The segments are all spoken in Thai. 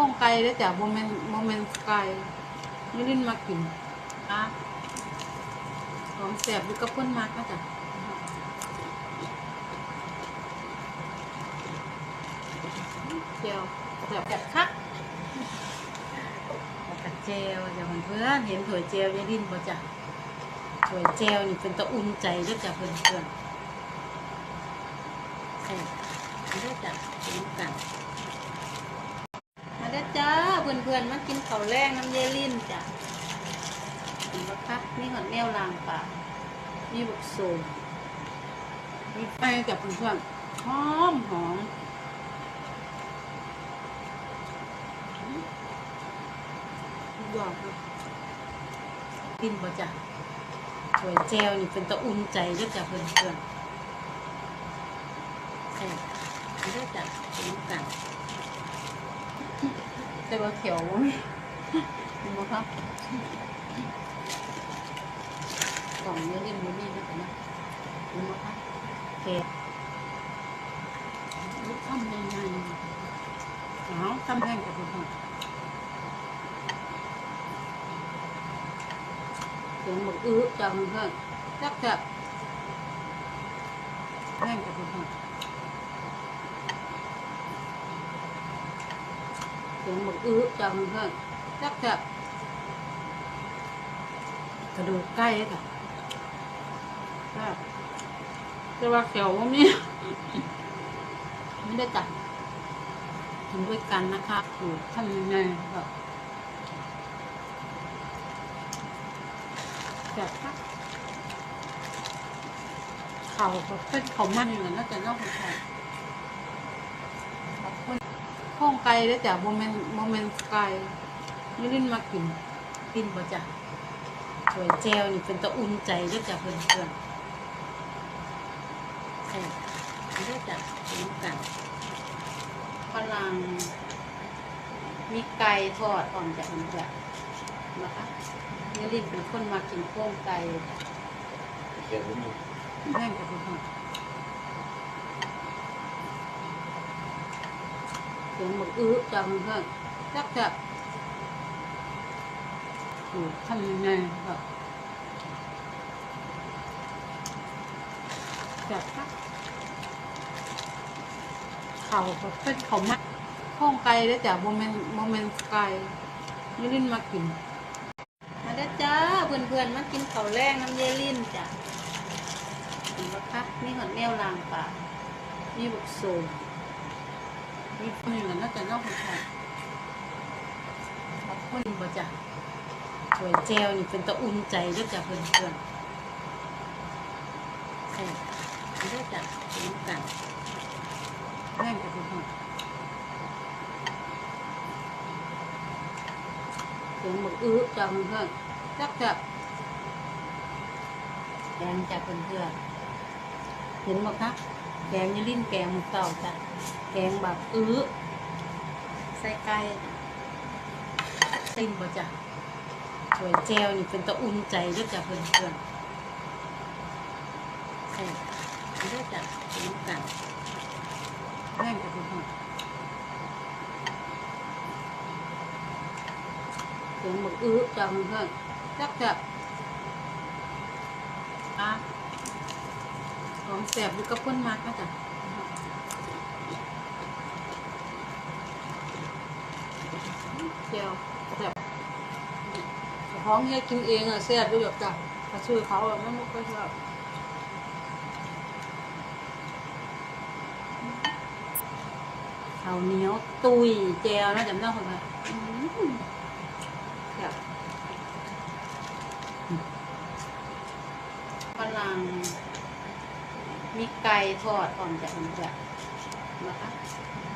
ข้องไก่แล้วจ้ะโมเมนโมเมนไก่นี่ลินมากินอะของแสบอยู่กับคนมากนะจ๊ะเจียวแสบแบบคักแล้วกับเจลจ้ะเพื่อนๆเห็นถั่วเจลยายลินบ่จ้ะถั่วเจลนี่เป็นตะอุ่นใจเด้วยจ้ะเพื่อนๆแสบเด้วยจ้ะกินกันมาได้อจ้า เพื่อนๆมากินข้าวแรงน้ำเยลินจ้ะเห็นปะคะนี่หอนแนวลางป่ามีบุกโซมมีไฟกับเพื่อนๆหอมหอมยอดเลยกินบ่จ้ะสวยแจวนี่เป็นตะอุ่นใจด้วยจ้ะเพื่อนๆแซ่ด้วยจ้ะน่าเขียวบ่มีเห็นไหมครังเนื้ อริมบ่มีนะแต่นะเห็นไหมครับเขียวลูกทำยังไงเอาทำแห้งกับเพื่อนเสียงหมึกอื้อจังเพื่อนจักจับแห้งกับเพื่อน เสียงมึกอื้อจังเพื่อนจักจับกระดูกใกล้ค่ะแต่ว่าเขียวว่ามีไม่ได้จัดกินด้วยกันนะคะถูกทำยังไงก็แบบว่าเขาแบบเป็นเขามันอยู่น่าจะนอกของเขาขอบคุณ ข้องไก่แล้วจ้ะโมเมนโมเมนไก่นี่ลินมากินกินบ่จ้ะสวยเจลนี่เป็นตะอุ่นใจเด้วยจ้ะเพื่อนเพื่อนๆแซ่บเด้วยจ้ะกินกันฝรั่งมีไก่ทอดอ่อนจากมันแบบนะคะนี่ลินเป็นคนมากินโค้งไก่เขียนรู้แห้งกับเพื่อน เสียงหมึกอื้อจากเพื่อนจักจับถูกทำยังไงแบบจับคักเข่าแบบเป็นเขามัดข้องไก่แล้จ้ะโมเมนโมเมนไก่นี่ลินมากิน มาได้จ้าเพื่อนๆมากินเข้าแรงน้ำเยลินจ้ะเห็นปะคะนี่หอนแนวลางป่ามีบุกโซม มีฟืนกันน่าจะนอกของเขาขอบคุณบ่จ้ะสวยแจวนี่เป็นตะอุ่นใจเด้วยจ้ะเพื่อนๆแซ่บเด้วยจ้ะกินกันแห้งกับเพื่อนๆเสียงหมึกอื้อจากเพื่อนๆจักจับแกงจากเพื่อนๆเห็นไหมคะ แกงยาลิ้นแกงหมูเต่าจ้ะแกงแบบอื้อใส่ไก่ซิมบ่จ้ะสวยแจวนี่เป็นตะอุ่นใจเด้วยจ้ะเพื่อนๆแซ่บเด้วยจ้ะกินกันแห้งกับเพื่อนๆเสียงหมึกอื้อจากเพื่อนๆจักจับอะ ของแสบอยู่กับคนมากนะจ๊ะเจียวแสบท้องเฮียกินเองอะแสบด้วยแบบจ้ะถ้าชื่อเขาอะมันไม่ค่อยชอบข้าวเหนียวตุยแจวนะจำได้คนละอืมแซ่บฝรั่งมี ไก่ทอดอ่อนจากมันแบบนะคะ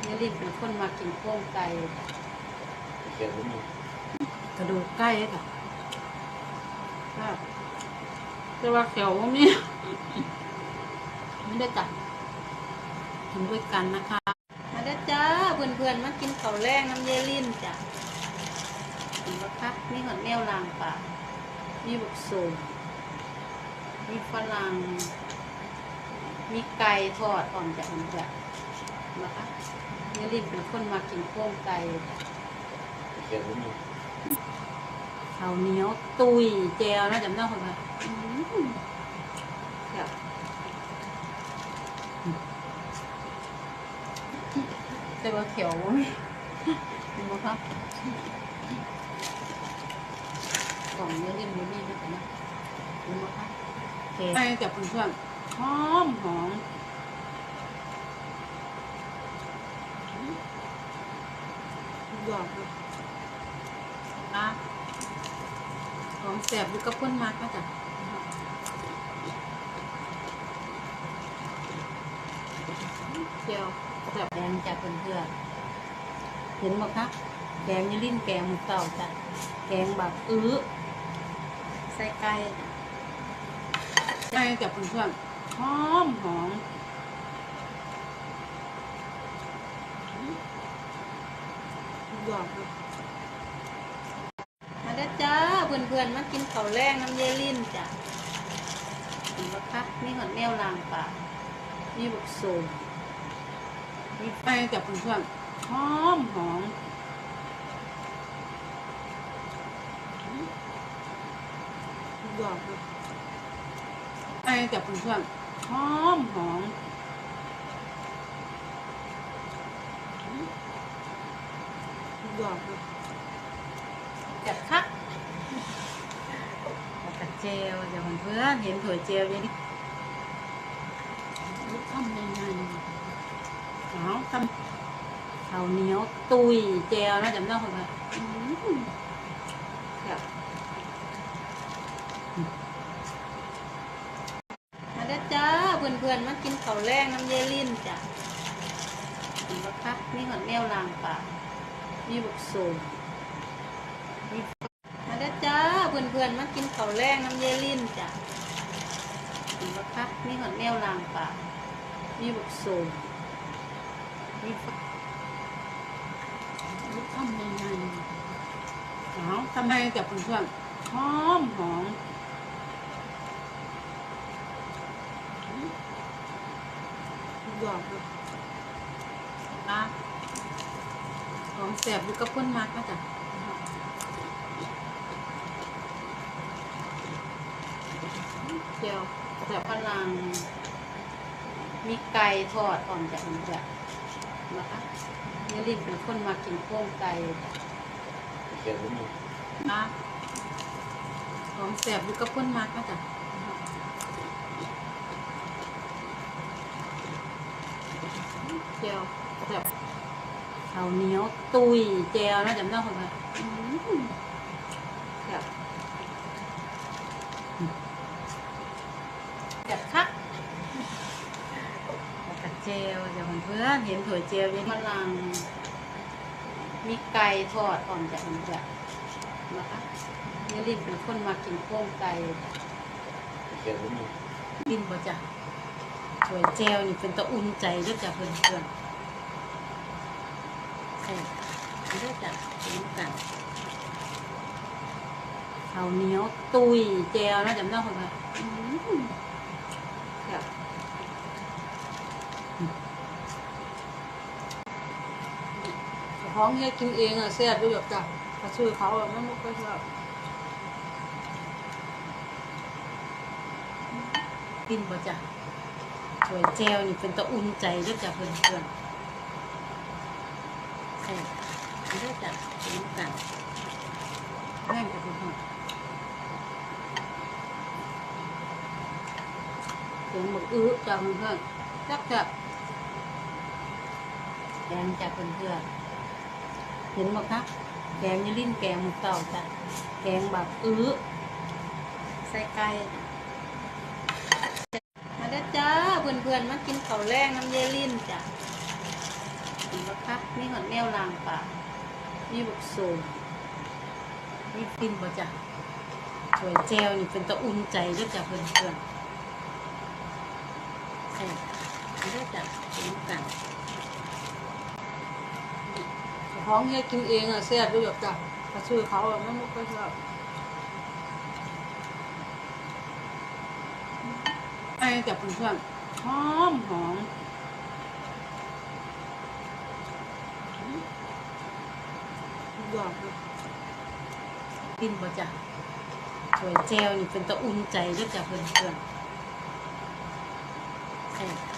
นี่ลินเป็นคนมากินโค้งไก่เขียนรู้กระดูกไก่ค่ะแบบแต่ว่าเขียวว่ามีไม่ได้จัดกินด้วยกันนะคะ มาได้อจ้าเพื่อนๆมากินข้าวแรงน้ำเยลินจ้ะเห็นปะคะนี่หอนแนวลางป่ามีบุกโซมมีฝรั่ง มีไก่ทอดอ่อนจากมันแบบนะคะนี่ลินเป็นคนมากินโค้งไก่ขียนบ่มีข้าวเหนียวตุยแจวนะจำได้คนละอื้อหือครับแต่ว่าเขียวบ่มีเห็นไหมครับกล่องเนื้อเล่นมือนี่นะคะนะเห็นไหมครับโอเคไปกับเพื่อนๆ อมหอมยอดเลยนะหอมแสบอยู่กับคนมากนะจ๊ะเจียวแสบแดงจากเพื่อนเห็นไหมคะแกงยลิ้นแกงหมูเต่าจ้ะแกงแบบอื้อใส่ไก่จ้ะไก่กับเพื่อน หอมหอมยอดเลยมาได้อจ้าเพื่อนๆมากินข้าวแรงน้ำเยลิ้นจ้ะเห็นไหมคะมีหอดแนวลางปากมีบุกโซมมีไฟกับเพื่อนๆหอมหอมยอดเลยไฟกับเพื่อนๆ หอมหอมยอดเลยจัดคักแล้วกับเจลเดี๋ยวเพื่อนๆเห็นถั่วเจลอย่างนี้ทำยังไงเอาทำข้าวเหนียวตุยแจวนะจำได้คนละอื้อหือครับมาได้อจ้าเพื่อนมากินข้าวแรงน้ำเยลิ้นจ้ะเห็นปะคะมีหอดแนวลางปามีบุกโซมมีมาได้จ้าเพื่อนๆมากินข้าวแรงน้ำเยลิ้นจ้ะเห็นปะคะมีหอดแนวลางปามีบุกโซมมีฟักลูกทำยังไงเอาทำไมกับเพื่อนหอมหอม ยอดเลยนะหอมแสบอยู่กับคนมากนะจ๊ะเจียวแสบพลัง มีไก่ทอดอ่อนจากนี้จ้ะนะคะยายลินเป็นคนมากินโค้งไก่เขียนบ่มีนะหอมแสบอยู่กับคนมากนะจ๊ะ เจียวแสบข้าวเหนียวตุยแจวนะจำได้คนละอื้อหือครับจัดคักแล้วกับเจลเดี๋ยวเพื่อนๆเห็นถั่วเจลยังมะลัง มีไก่ทอดอ่อนจากนี้จ้ะนะคะยายลินเป็นคนมากินโค้งไก่จ้ะเขียนบ่มีลินบ่จ้ะ ถั่วเจลนี่เป็นตะอุ่นใจด้อจ้ะเพื่อนเพื่อนใช่ด้อจ้ะเป็นกันข้าวเหนียวตุยเจลนะจำได้คนละอื้อหือครับท้องเฮ็ดกินเองอะแซ่บด้วยจ้ะถ้าช่วยเขาอะมันไม่ค่อยชอบกินบ่จ้ะ ถ้วยแจวนี่เป็นตะอุ่นใจเด้อจ้ะเพื่อนเพื่อนๆแซ่บเด้อจ้ะเป็นกันแม่งกับเพื่อนๆเสียงหมกอื้อจ้ะเพื่อนๆจักจ้ะแดงจ้ะเพื่อนๆเห็นไหมคะแกงยี่ลิ้นแกงหมูเต่าจ้ะแกงแบบอื้อใส่ไก่มาได้อจ้า เพื่อนๆมากินข้าวแรงน้ำเยลิ้นจ้ะเห็นไหมคะมีหอดแนวลางป่ามีบุกโซมมีฟินบ่จ้ะถั่วแจวนี่เป็นตะอุ่นใจด้อจ้ะเพื่อนๆใช่เด้อจ้ะเป็นกันท้องเฮ็ดกินเองอะแซ่บด้วยจ้ะถ้าช่วยเขาอ่มันไม่ค่อยชอบไอ้กับเพื่อนๆ หอมหอมยอดเลยกินบ่จ้ะสวยเจลนี่เป็นตะอุ่นใจด้วยจ้ะเพื่อนๆ